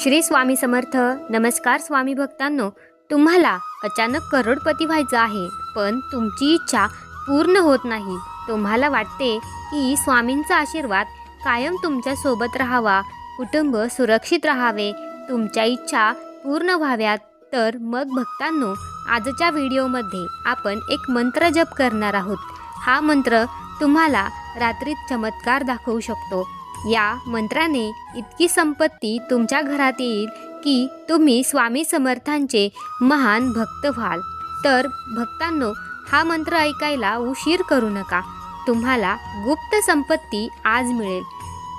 श्री स्वामी समर्थ. नमस्कार स्वामी भक्तांनो. तुम्हाला अचानक करोडपती व्हायचं आहे पण तुमची इच्छा पूर्ण होत नाही. तुम्हाला वाटते की स्वामींचा आशीर्वाद कायम तुमच्यासोबत राहावा कुटुंब सुरक्षित राहावे तुमच्या इच्छा पूर्ण व्हाव्यात. तर मग भक्तांनो आजच्या व्हिडिओमध्ये आपण एक मंत्र जप करणार आहोत. हा मंत्र तुम्हाला रात्रीत चमत्कार दाखवू शकतो. या मंत्राने इतकी संपत्ती तुमच्या घरात येईल की तुम्ही स्वामी समर्थांचे महान भक्त व्हाल. तर भक्तांनो हा मंत्र ऐकायला उशीर करू नका. तुम्हाला गुप्त संपत्ती आज मिळेल.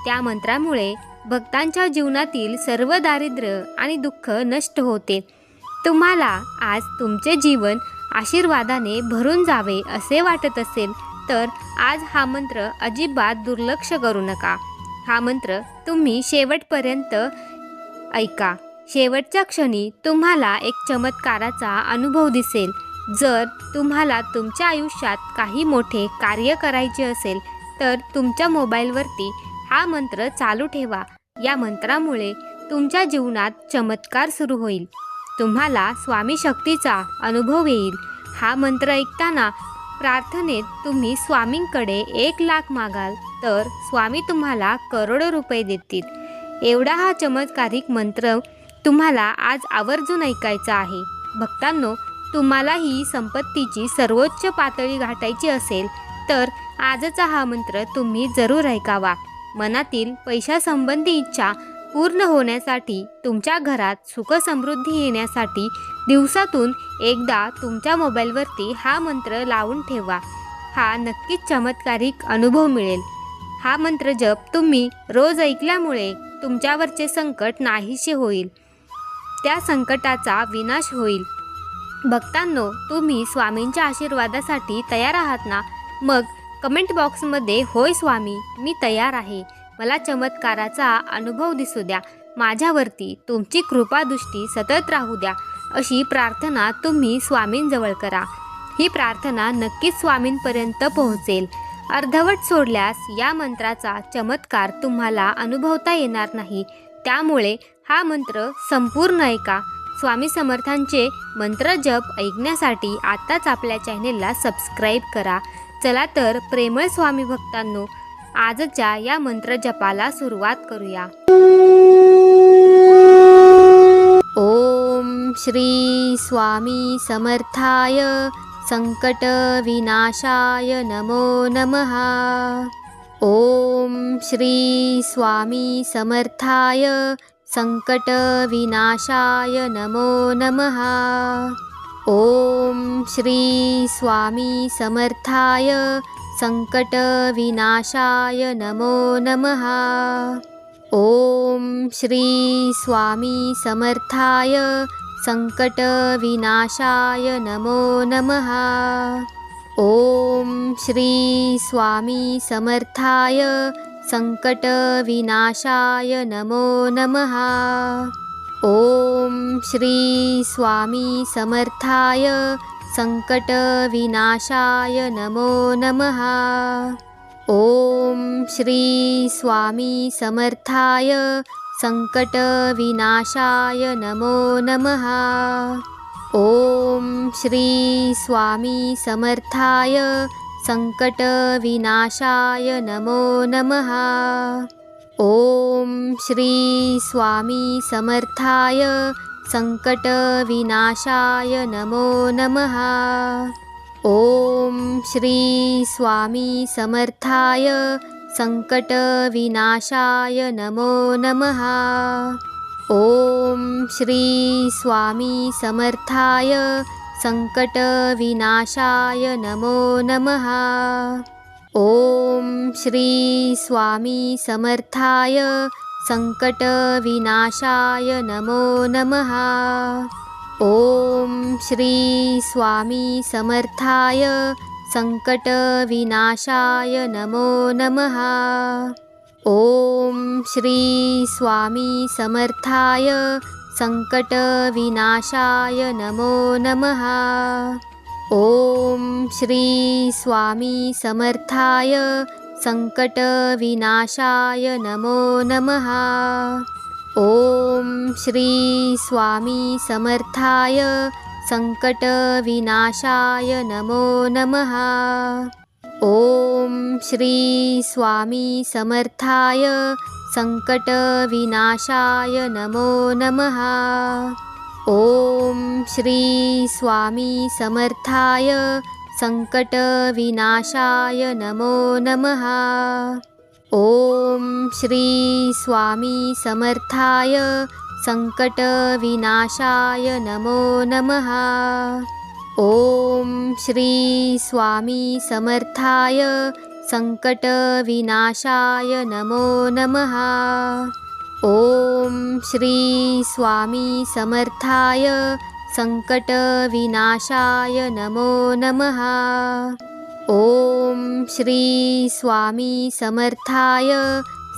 त्या मंत्रामुळे भक्तांच्या जीवनातील सर्व दारिद्र्य आणि दुःख नष्ट होते. तुम्हाला आज तुमचे जीवन आशीर्वादाने भरून जावे असे वाटत असेल तर आज हा मंत्र अजिबात दुर्लक्ष करू नका. हा मंत्र तुम्ही शेवटपर्यंत ऐका. शेवटच्या क्षणी तुम्हाला एक चमत्काराचा अनुभव दिसेल. जर तुम्हाला तुमच्या आयुष्यात काही मोठे कार्य करायचे असेल तर तुमच्या मोबाईलवरती हा मंत्र चालू ठेवा. या मंत्रामुळे तुमच्या जीवनात चमत्कार सुरू होईल. तुम्हाला स्वामी शक्तीचा अनुभव येईल. हा मंत्र ऐकताना प्रार्थनेत तुम्ही स्वामींकडे एक लाख मागाल तर स्वामी तुम्हाला करोडो रुपये देतील. एवढा हा चमत्कारिक मंत्र तुम्हाला आज आवर्जून ऐकायचा आहे. भक्तांनो तुम्हाला ही संपत्तीची सर्वोच्च पातळी गाठायची असेल तर आजचा हा मंत्र तुम्ही जरूर ऐकावा. मनातील पैशासंबंधी इच्छा पूर्ण होण्यासाठी तुमच्या घरात सुखसमृद्धी येण्यासाठी दिवसातून एकदा तुमच्या मोबाईलवरती हा मंत्र लावून ठेवा. हा नक्कीच चमत्कारिक अनुभव मिळेल. हा मंत्र जप तुम्ही रोज ऐकल्यामुळे तुमच्यावरचे संकट नाहीसे होईल. त्या संकटाचा विनाश होईल. भक्तांनो तुम्ही स्वामींच्या आशीर्वादासाठी तयार आहात ना? मग कमेंट बॉक्समध्ये होय स्वामी मी तयार आहे. मला चमत्काराचा अनुभव दिसू द्या. माझ्यावरती तुमची कृपादृष्टी सतत राहू द्या. अशी प्रार्थना तुम्ही स्वामींजवळ करा. ही प्रार्थना नक्कीच स्वामींपर्यंत पोहोचेल. अर्धवट सोडल्यास या मंत्राचा चमत्कार तुम्हाला अनुभवता येणार नाही. त्यामुळे हा मंत्र संपूर्ण ऐका. स्वामी समर्थांचे मंत्र जप ऐकण्यासाठी आत्ताच आपल्या चॅनेलला सबस्क्राईब करा. चला तर प्रेमळ स्वामी भक्तांनो आजच्या या मंत्र जपाला सुरुवात करूया. श्री स्वामी समर्थाय संकट विनाशाय नमो नमः। ओम श्री स्वामी समर्थाय संकट विनाशाय नमो नमः। ओम श्री स्वामी समर्थाय संकट विनाशाय नमो नमः। ओम श्री स्वामी समर्थाय संकट विनाशाय नमो नमः। ओम श्री स्वामी समर्थाय संकट विनाशाय नमो नमः। ओम श्री स्वामी समर्थाय संकट विनाशाय नमो नमः। ओम श्री स्वामी समर्थाय संकट विनाशाय नमो नमः। ओम श्री स्वामी समर्थाय संकट विनाशाय नमो नमः। ओम श्री स्वामी समर्थाय संकट विनाशाय नमो नमः। ओम श्री स्वामी समर्थाय संकट विनाशाय नमो नमः। ओम श्री स्वामी समर्थाय संकट विनाशाय नमो नमः। ओम श्री स्वामी समर्थाय संकट विनाशाय नमो नमः। ओम श्री स्वामी समर्थाय संकट विनाशाय नमो नमः। ओम श्री स्वामी समर्थाय संकट विनाशाय नमो नमः। ओम श्री स्वामी समर्थाय संकट विनाशाय नमो नमः। ॐ श्री स्वामी समर्थाय सङ्कटविनाशाय नमो नमः। ॐ श्री स्वामी समर्थाय सङ्कटविनाशाय नमो नमः। ॐ श्री स्वामी समर्थाय सङ्कटविनाशाय नमो नमः। ॐ श्री स्वामी समर्थाय सङ्कटविनाशाय नमो नमः। ॐ श्री स्वामी समर्थाय सङ्कटविनाशाय नमो नमः। ॐ श्री स्वामी समर्थाय सङ्कटविनाशाय नमो नमः। ॐ श्री स्वामी समर्थाय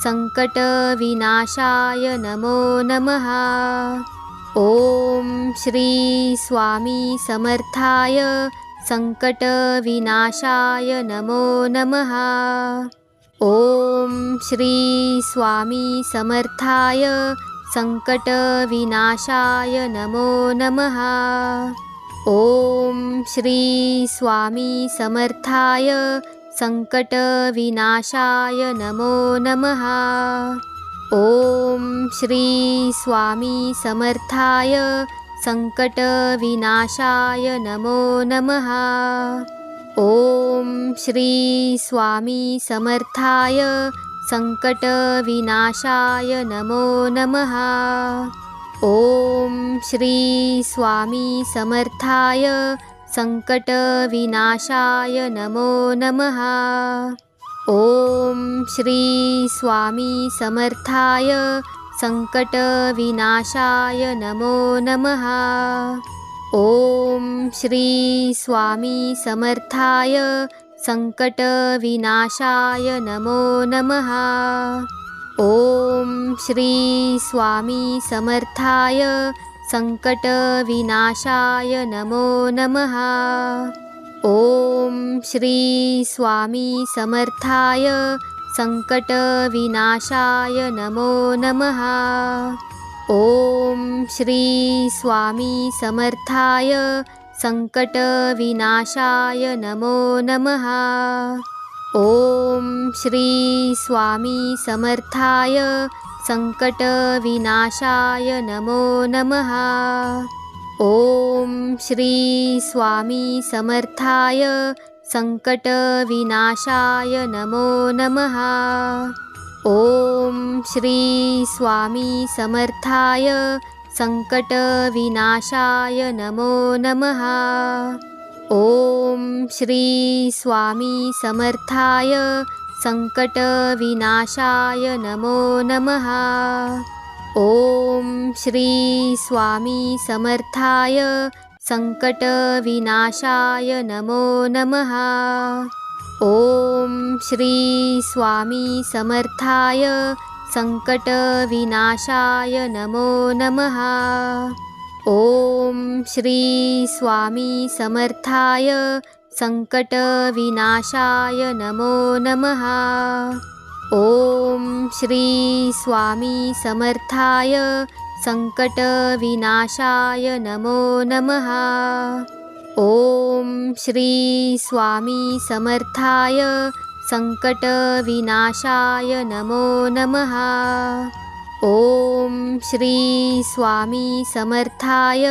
सङ्कटविनाशाय नमो नमः। ॐ श्री स्वामी समर्थाय सङ्कटविनाशाय नमो नमः। ॐ श्री स्वामी समर्थाय सङ्कटविनाशाय नमो नमः। ॐ श्री स्वामी समर्थाय सङ्कटविनाशाय नमो नमः। ॐ श्री स्वामी समर्थाय सङ्कटविनाशाय नमो नमः। ॐ श्री स्वामी समर्थाय सङ्कटविनाशाय नमो नमः। ॐ श्री स्वामी समर्थाय सङ्कटविनाशाय नमो नमः। ॐ श्री स्वामी समर्थाय सङ्कटविनाशाय नमो नमः। ॐ श्री स्वामी समर्थाय सङ्कटविनाशाय नमो नमः। ॐ श्री स्वामी समर्थाय सङ्कटविनाशाय नमो नमः। ॐ श्री स्वामी समर्थाय सङ्कटविनाशाय नमो नमः। ॐ श्री स्वामी समर्थाय सङ्कटविनाशाय नमो नमः। ॐ श्री स्वामी समर्थाय सङ्कटविनाशाय नमो नमः। ॐ श्री स्वामी समर्थाय सङ्कटविनाशाय नमो नमः। ॐ श्री स्वामी समर्थाय सङ्कटविनाशाय नमो नमः। ॐ श्री स्वामी समर्थाय सङ्कटविनाशाय नमो नमः। ॐ श्री स्वामी समर्थाय सङ्कटविनाशाय नमो नमः। ॐ श्री स्वामी समर्थाय सङ्कटविनाशाय नमो नमः। ॐ श्री स्वामी समर्थाय सङ्कटविनाशाय नमो नमः। ॐ श्री स्वामी समर्थाय सङ्कटविनाशाय नमो नमः। ॐ श्री स्वामी समर्थाय सङ्कटविनाशाय नमो नमः। ॐ श्री स्वामी समर्थाय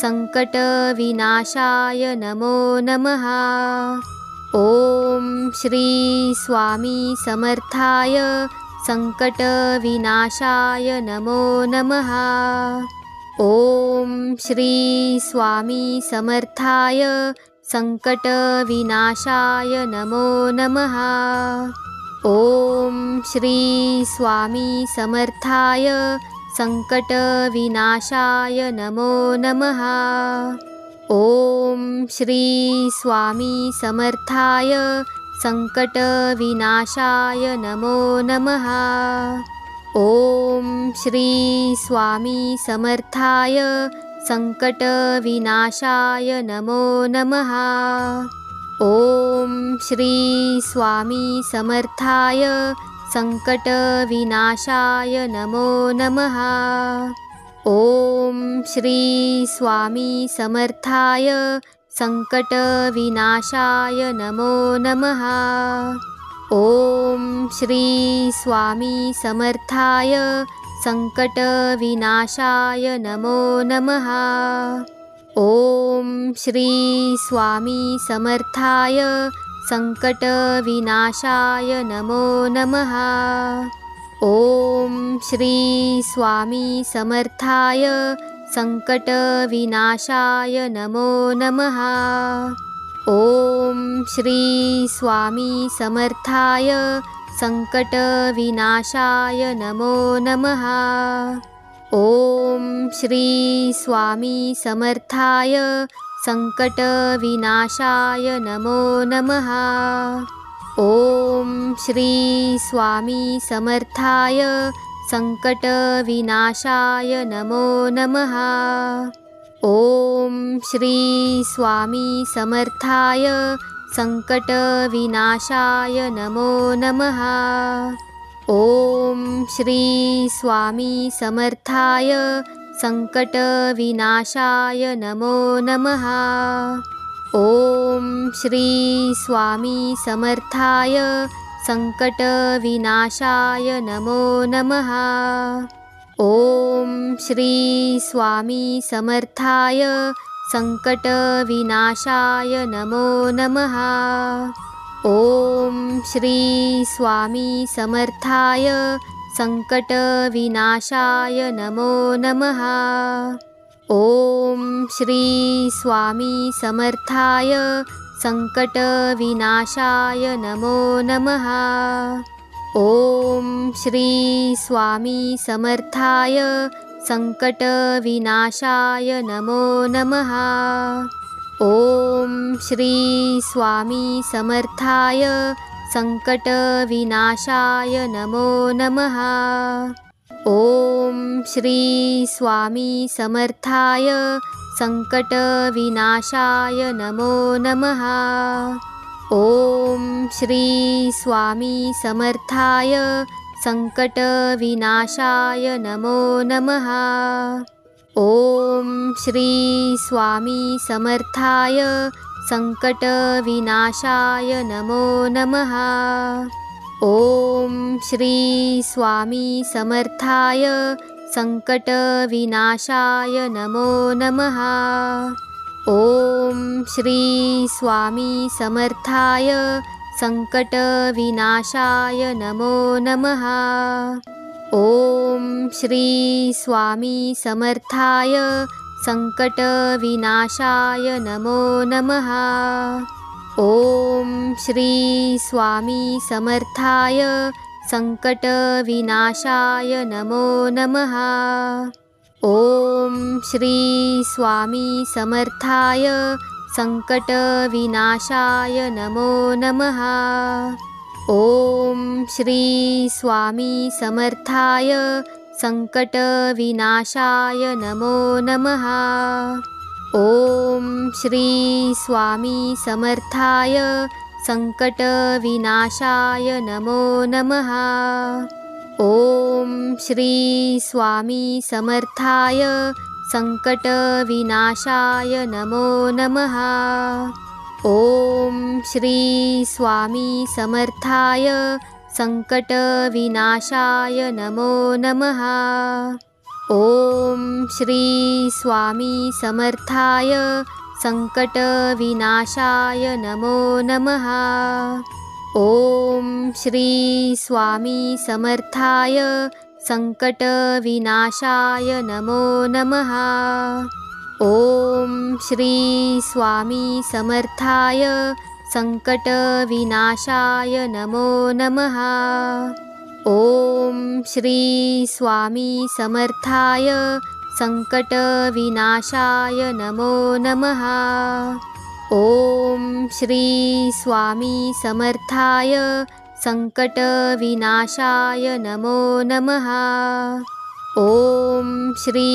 सङ्कटविनाशाय नमो नमः। ॐ श्री स्वामी समर्थाय सङ्कटविनाशाय नमो नमः। ॐ श्री स्वामी समर्थाय सङ्कटविनाशाय नमो नमः। ॐ श्री स्वामी समर्थाय सङ्कटविनाशाय नमो नमः। ॐ श्री स्वामी समर्थाय सङ्कटविनाशाय नमो नमः। ॐ श्री स्वामी समर्थाय सङ्कटविनाशाय नमो नमः। ॐ श्री स्वामी समर्थाय संकटविनाशाय नमो नमः। ॐ श्री स्वामी समर्थाय संकटविनाशाय नमो नमः। ॐ श्री स्वामी समर्थाय संकटविनाशाय नमो नमः। ॐ श्री स्वामी समर्थाय संकटविनाशाय नमो नमः। ॐ श्री स्वामी समर्थाय संकटविनाशाय नमो नमः। ॐ श्री स्वामी समर्थाय संकटविनाशाय नमो नमः। ॐ श्री स्वामी समर्थाय संकटविनाशाय नमो नमः। ॐ श्री स्वामी समर्थाय संकटविनाशाय नमो नमः। ॐ श्री स्वामी समर्थाय संकटविनाशाय नमो नमः। ॐ श्री स्वामी समर्थाय संकटविनाशाय नमो नमः। ॐ श्री स्वामी समर्थाय संकटविनाशाय नमो नमः। ॐ श्री स्वामी समर्थाय संकटविनाशाय नमो नमः। ॐ श्री स्वामी समर्थाय संकटविनाशाय नमो नमः। ॐ श्री स्वामी समर्थाय संकटविनाशाय नमो नमः। ॐ श्री स्वामी समर्थाय संकटविनाशाय नमो नमः। ॐ श्री स्वामी समर्थाय संकटविनाशाय नमो नमः। ॐ श्री स्वामी समर्थाय संकटविनाशाय नमो नमः। ॐ श्री स्वामी समर्थाय संकटविनाशाय नमो नमः। ॐ श्री स्वामी समर्थाय संकटविनाशाय नमो नमः। ॐ श्री स्वामी समर्थाय संकटविनाशाय नमो नमः। ॐ श्री स्वामी समर्थाय संकटविनाशाय नमो नमः। ॐ श्री स्वामी समर्थाय संकटविनाशाय नमो नमः। ॐ श्री स्वामी समर्थाय संकटविनाशाय नमो नमः। ॐ श्री स्वामी समर्थाय संकटविनाशाय नमो नमः। ॐ श्री स्वामी समर्थाय संकटविनाशाय नमो नमः। ॐ श्री स्वामी समर्थाय संकटविनाशाय नमो नमः। ॐ श्री स्वामी समर्थाय संकटविनाशाय नमो नमः। ॐ श्री स्वामी समर्थाय संकटविनाशाय नमो नमः। ॐ श्री स्वामी समर्थाय संकटविनाशाय नमो नमः। ॐ श्री स्वामी समर्थाय संकटविनाशाय नमो नमः। ॐ श्री स्वामी समर्थाय संकटविनाशाय नमो नमः। ॐ श्री स्वामी समर्थाय संकटविनाशाय नमो नमः। ॐ श्री स्वामी समर्थाय संकटविनाशाय नमो नमः। ॐ श्री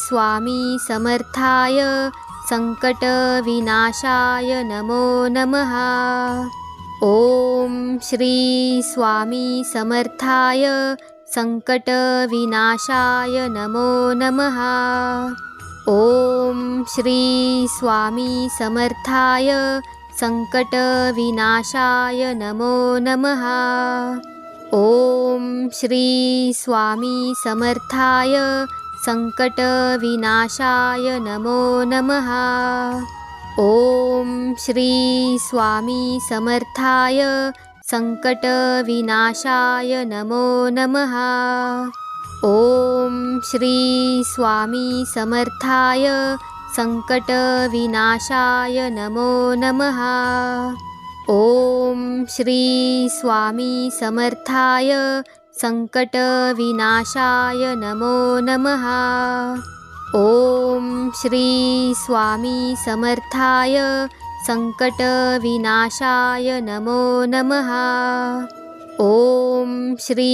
स्वामी समर्थाय संकटविनाशाय नमो नमः। ओम श्री स्वामी समर्थाय संकटविनाशाय नमो नमः। ॐ श्री स्वामी समर्थाय संकटविनाशाय नमो नमः। ॐ श्री स्वामी समर्थाय संकटविनाशाय नमो नमः। ॐ श्री स्वामी समर्थाय संकटविनाशाय नमो नमः। ॐ श्री स्वामी समर्थाय संकटविनाशाय नमो नमः। ॐ श्री स्वामी समर्थाय संकटविनाशाय नमो नमः। ॐ श्री स्वामी समर्थाय संकटविनाशाय नमो नमः। ॐ श्री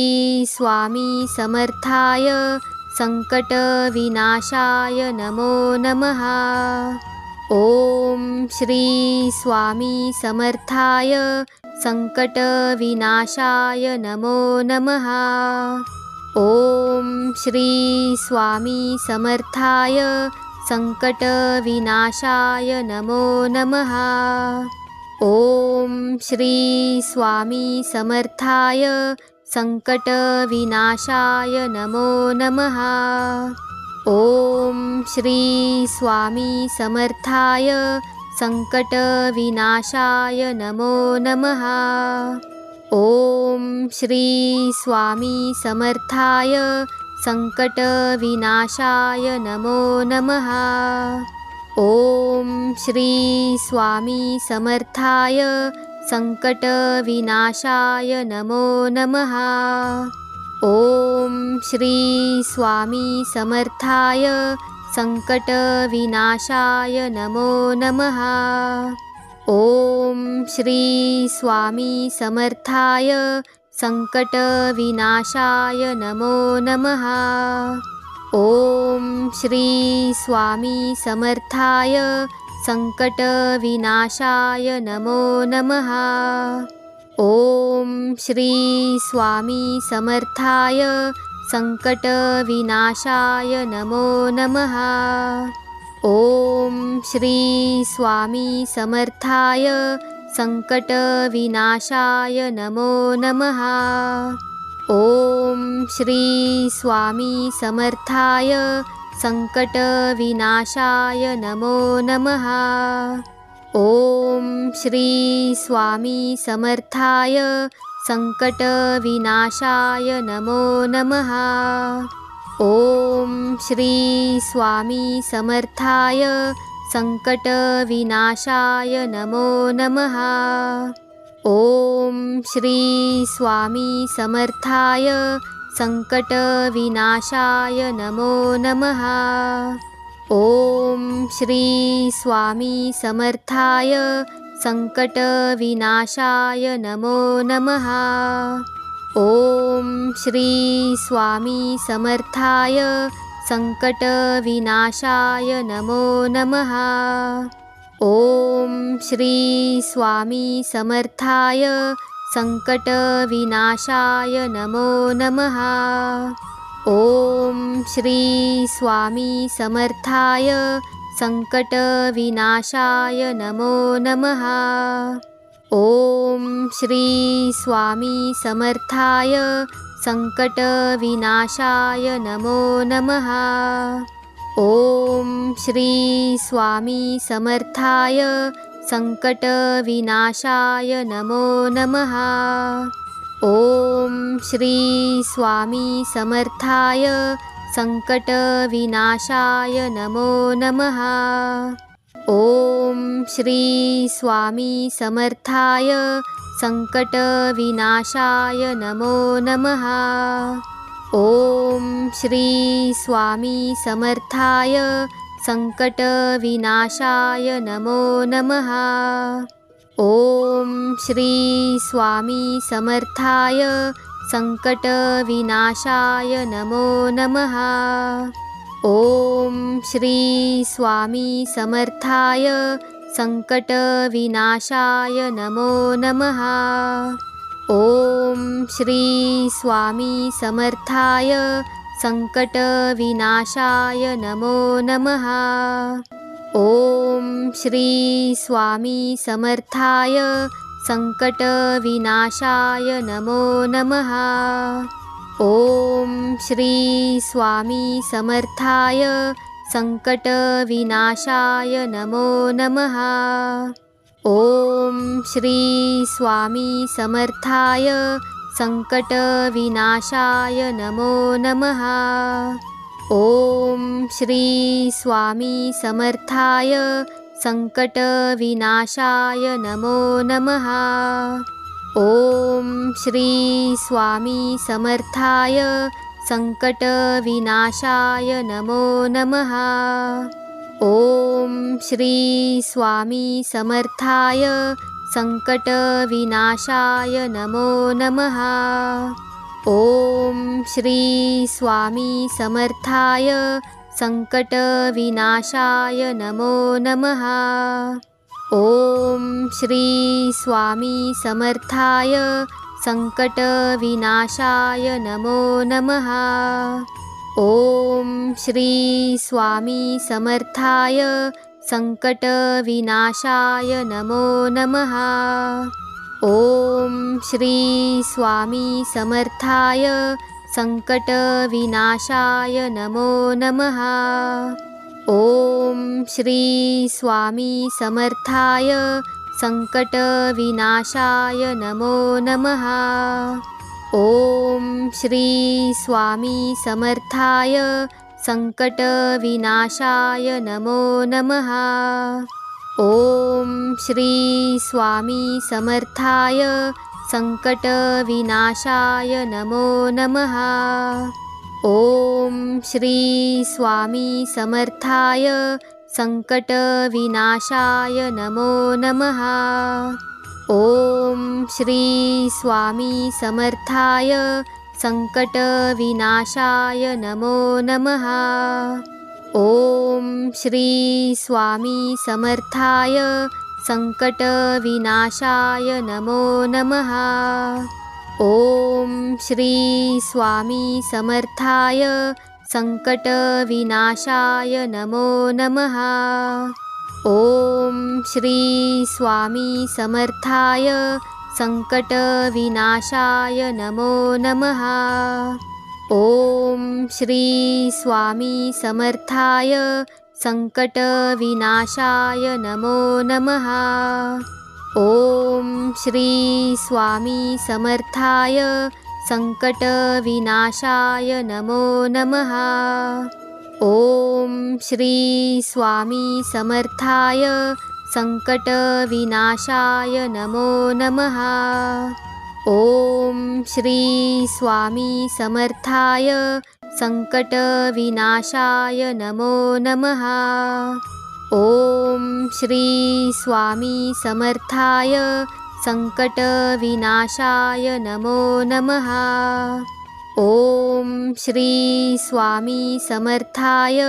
स्वामी समर्थाय संकटविनाशाय नमो नमः। ॐ श्री स्वामी समर्थाय संकटविनाशाय नमो नमः। ॐ श्री स्वामी समर्थाय संकटविनाशाय नमो नमः। ॐ श्री स्वामी समर्थाय संकटविनाशाय नमो नमः। ॐ श्री स्वामी समर्थाय संकटविनाशाय नमो नमः। ॐ श्री स्वामी समर्थाय संकटविनाशाय नमो नमः। ॐ श्री स्वामी समर्थाय संकटविनाशाय नमो नमः। ॐ श्री स्वामी समर्थाय संकटविनाशाय नमो नमः। ॐ श्री स्वामी समर्थाय संकटविनाशाय नमो नमः। ॐ श्री स्वामी समर्थाय संकटविनाशाय नमो नमः। ॐ श्री स्वामी समर्थाय संकटविनाशाय नमो नमः। ॐ श्री स्वामी समर्थाय संकटविनाशाय नमो नमः। ॐ श्री स्वामी समर्थाय संकटविनाशाय नमो नमः। ॐ श्री स्वामी समर्थाय संकटविनाशाय नमो नमः। ॐ श्री स्वामी समर्थाय संकटविनाशाय नमो नमः। ॐ श्री स्वामी समर्थाय संकटविनाशाय नमो नमः। ॐ श्री स्वामी समर्थाय संकटविनाशाय नमो नमः। ॐ श्री स्वामी समर्थाय संकटविनाशाय नमो नमः। ॐ श्री स्वामी समर्थाय संकटविनाशाय नमो नमः। ॐ श्री स्वामी समर्थाय संकटविनाशाय नमो नमः। ॐ श्री स्वामी समर्थाय संकटविनाशाय नमो नमः। ॐ श्री स्वामी समर्थाय संकटविनाशाय नमो नमः। ॐ श्री स्वामी समर्थाय संकटविनाशाय नमो नमः। ॐ श्री स्वामी समर्थाय संकटविनाशाय नमो नमः। ॐ श्री स्वामी समर्थाय संकटविनाशाय नमो नमः। ॐ श्री स्वामी समर्थाय संकटविनाशाय नमो नमः। ॐ श्री स्वामी समर्थाय संकटविनाशाय नमो नमः। ॐ श्री स्वामी समर्थाय संकटविनाशाय नमो नमः। ॐ श्री स्वामी समर्थाय संकटविनाशाय नमो नमः। ॐ श्री स्वामी समर्थाय संकटविनाशाय नमो नमः। ॐ श्री स्वामी समर्थाय संकटविनाशाय नमो नमः। ॐ श्री स्वामी समर्थाय संकटविनाशाय नमो नमः। ॐ श्री स्वामी समर्थाय संकटविनाशाय नमो नमः। ॐ श्री स्वामी समर्थाय संकटविनाशाय नमो नमः। ॐ श्री स्वामी समर्थाय संकटविनाशाय नमो नमः। ॐ श्री स्वामी समर्थाय संकटविनाशाय नमो नमः। ॐ श्री स्वामी समर्थाय संकटविनाशाय नमो नमः। ॐ श्री स्वामी समर्थाय संकटविनाशाय नमो नमः। ॐ श्री स्वामी समर्थाय संकटविनाशाय नमो नमः। ॐ श्री स्वामी समर्थाय संकटविनाशाय नमो नमः। ॐ श्री स्वामी समर्थाय संकटविनाशाय नमो नमः। ॐ श्री स्वामी समर्थाय संकटविनाशाय नमो नमः। ॐ श्री स्वामी समर्थाय संकटविनाशाय नमो नमः। ॐ श्री स्वामी समर्थाय संकटविनाशाय नमो नमः। ॐ श्री स्वामी समर्थाय संकटविनाशाय नमो नमः। ॐ श्री स्वामी समर्थाय संकटविनाशाय नमो नमः। ॐ श्री स्वामी समर्थाय संकटविनाशाय नमो नमः। ॐ श्री स्वामी समर्थाय संकटविनाशाय नमो नमः। ॐ श्री स्वामी समर्थाय संकटविनाशाय नमो नमः। ॐ श्री स्वामी समर्थाय संकटविनाशाय नमो नमः। ॐ श्री स्वामी समर्थाय संकटविनाशाय नमो नमः। ॐ श्री स्वामी समर्थाय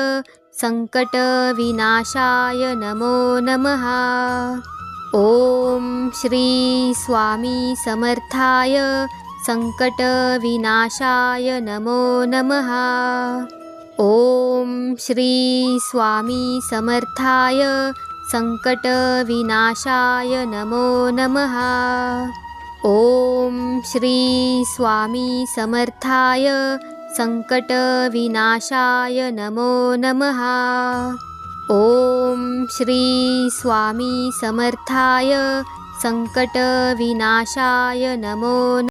संकटविनाशाय नमो नमः। ॐ श्री स्वामी समर्थाय संकटविनाशाय नमो नमः। ॐ श्री स्वामी समर्थाय संकटविनाशाय नमो नमः। ॐ श्री स्वामी समर्थाय संकटविनाशाय नमो नमः। ॐ श्री स्वामी समर्थाय संकटविनाशाय नमो